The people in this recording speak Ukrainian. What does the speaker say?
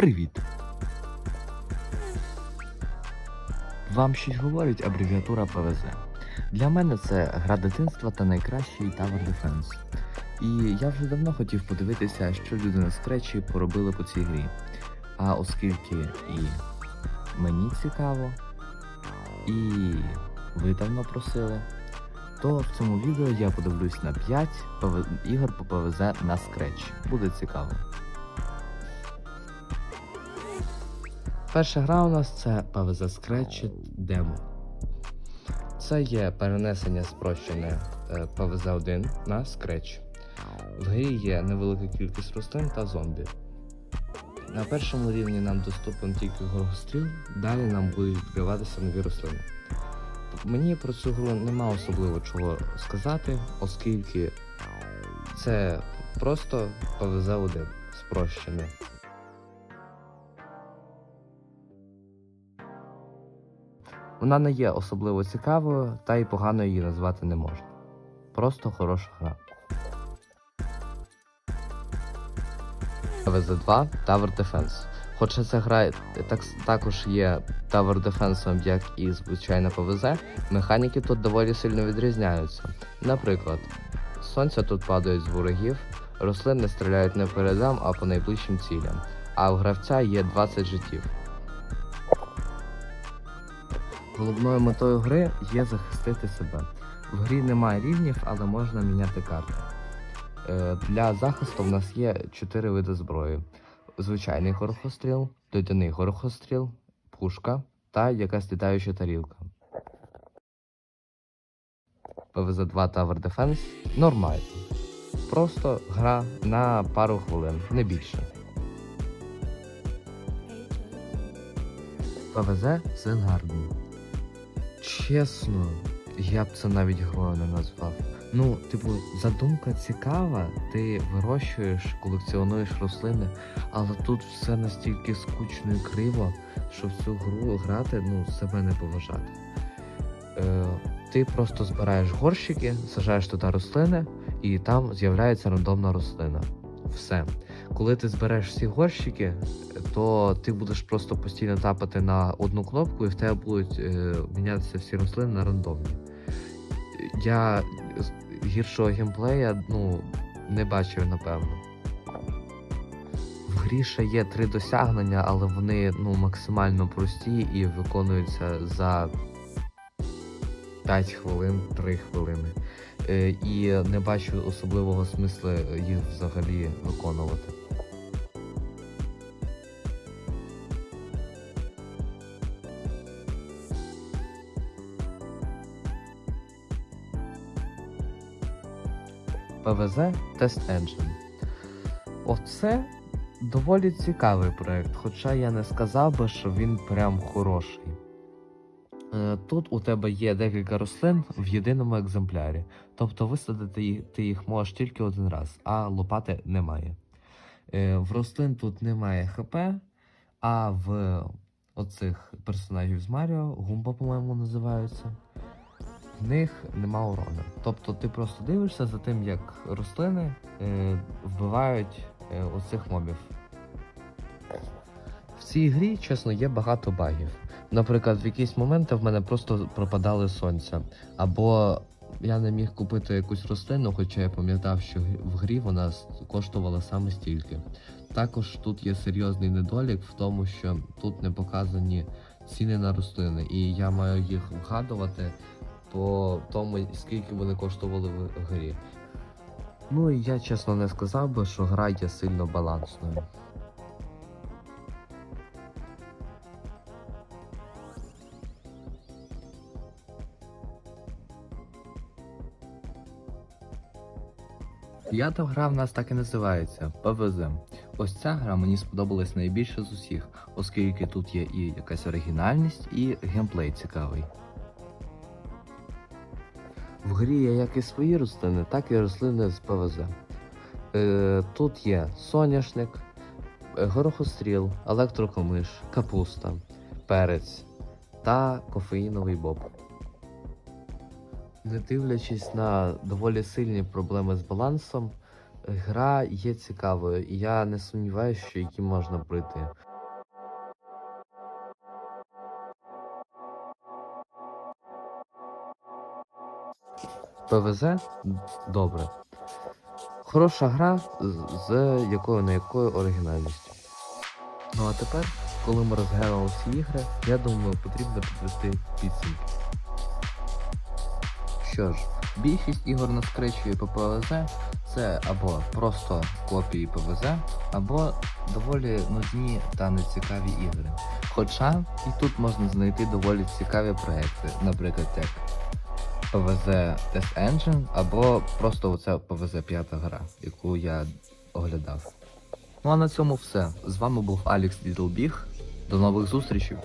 Привіт! Вам щось говорить абревіатура ПВЗ. Для мене це гра дитинства та найкращий Tower Defense. І я вже давно хотів подивитися, що люди на скречі поробили по цій грі. А оскільки і мені цікаво, і ви давно просили, то в цьому відео я подивлюсь на 5 ПВ... ігор по ПВЗ на скреч. Буде цікаво. Перша гра у нас це PvZ Scratch Demo. Це є перенесення спрощене е, PvZ 1 на Scratch. В грі є невелика кількість рослин та зомбі. На першому рівні нам доступен тільки горгостріл, далі нам будуть відкриватися нові рослини. Мені про цю гру нема особливо чого сказати, оскільки це просто PvZ 1 спрощене. Вона не є особливо цікавою, та й погано її назвати не можна. Просто хороша гра. ВЗ2 Tower Defense. Хоча ця гра так, також є Tower Defense, як і звичайна ПВЗ, механіки тут доволі сильно відрізняються. Наприклад, сонця тут падають з ворогів, рослини стріляють не передам, а по найближчим цілям, а у гравця є 20 життів. Головною метою гри є захистити себе. В грі немає рівнів, але можна міняти карти. Е, Для захисту в нас є 4 види зброї: звичайний горохостріл, льодяний горохостріл, пушка та якась літаюча тарілка. PvZ2 Tower Defense нормально. Просто гра на пару хвилин, не більше. PvZ Zengarden. Чесно, я б це навіть грою не назвав. Ну, типу, задумка цікава, ти вирощуєш, колекціонуєш рослини, але тут все настільки скучно і криво, що в цю гру грати, ну, себе не поважати. Е, ти просто збираєш горщики, сажаєш туди рослини, і там з'являється рандомна рослина. Все. Коли ти збереш всі горщики, то ти будеш просто постійно тапати на одну кнопку, і в тебе будуть е, мінятися всі рослини на рандомні. Я гіршого геймплея ну, не бачив, напевно. В грі ще є три досягнення, але вони ну, максимально прості і виконуються за 5 хвилин, 3 хвилини. Е, і не бачу особливого смислу їх взагалі виконувати. ПВЗ Test Engine. Оце доволі цікавий проект, хоча я не сказав би, що він прям хороший. Е, Тут у тебе є декілька рослин в єдиному екземплярі. Тобто висадити ти їх можеш тільки один раз, а лопати немає. Е, В рослин тут немає ХП, а в оцих персонажів з Маріо, Гумба, по-моєму, називаються. В них нема урону. Тобто ти просто дивишся за тим, як рослини е, вбивають е, оцих мобів. В цій грі, чесно, є багато багів. Наприклад, в якісь моменти в мене просто пропадали сонця. Або я не міг купити якусь рослину, хоча я пам'ятав, що в грі вона коштувала саме стільки. Також тут є серйозний недолік в тому, що тут не показані ціни на рослини, і я маю їх вгадувати по тому, скільки вони коштували в грі. Ну і я чесно не сказав би, що гра є сильно балансною. П'ята гра в нас так і називається ПВЗ. Ось ця гра мені сподобалась найбільше з усіх, оскільки тут є і якась оригінальність, і геймплей цікавий. В грі є як і свої рослини, так і рослини з ПВЗ. Е, тут є соняшник, е, горохостріл, електрокомиш, капуста, перець та кофеїновий боб. Не дивлячись на доволі сильні проблеми з балансом, гра є цікавою, і я не сумніваюся, що її можна пройти. ПВЗ добре. Хороша гра з- якою на якою оригінальністю. Ну а тепер, коли ми розглянули всі ігри, я думаю, потрібно підвести підсумки. Що ж, більшість ігор на скречі по ПВЗ це або просто копії ПВЗ, або доволі нудні та нецікаві ігри. Хоча і тут можна знайти доволі цікаві проекти, наприклад, як ПВЗ Test Engine, або просто оця ПВЗ 5 гра, яку я оглядав. Ну а на цьому все. З вами був Алекс Дідлбіг. До нових зустрічей!